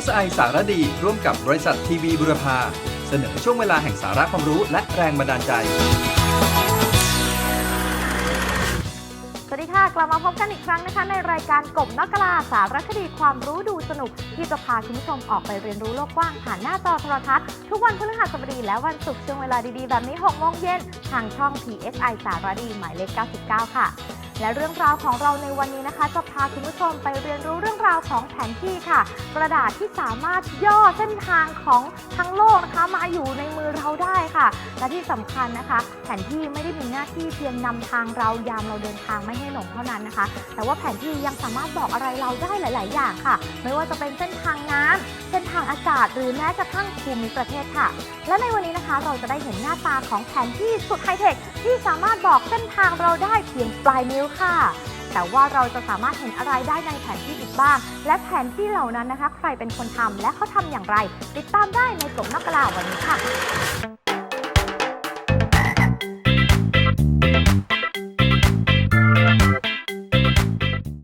PSI สารดี ร่วมกับบริษัททีวีบุรพา เสนอช่วงเวลาแห่งสาระความรู้และแรงบันดาลใจ สวัสดีค่ะ กลับมาพบกันอีกครั้งนะคะ ในรายการกบนกกลาสารคดีความรู้ดูสนุก ที่จะพาคุณผู้ชมออกไปเรียนรู้โลกกว้างผ่านหน้าจอโทรทัศน์ ทุกวันพฤหัสบดีและวันศุกร์ช่วงเวลาดีๆ แบบนี้6โมงเย็นทางช่อง PSI สารดีหมายเลข 99 ค่ะ และเรื่องราวของเราในวันนี้นะคะ จะพาคุณผู้ชมไปเรียนรู้เรื่องราวของแผนที่ค่ะ กระดาษที่สามารถย่อเส้นทางของทั้งโลกนะคะ มาอยู่ในมือเราได้ค่ะ และที่สำคัญนะคะ แผนที่ไม่ได้มีหน้าที่เพียงนำทางเรายามเราเดินทางไม่ให้หลงเท่านั้นนะคะ แต่ว่าแผนที่ยังสามารถบอกอะไรเราได้หลาย ๆ อย่างค่ะ ไม่ว่าจะเป็นเส้นทางน้ำเส้นทางอากาศ หรือแม้กระทั่งภูมิประเทศค่ะ และในวันนี้นะคะเราจะได้เห็นหน้าตาของแผนที่สุดไฮเทคที่สามารถบอกเส้นทางเราได้เพียงปลายนิ้วค่ะ แต่ว่าเราจะสามารถเห็นอะไรได้ในแผนที่อีกบ้าง และแผนที่เหล่านั้นนะคะ ใครเป็นคนทำและเขาทำอย่างไร ติดตามได้ในกลมนักกลาวันนี้ค่ะ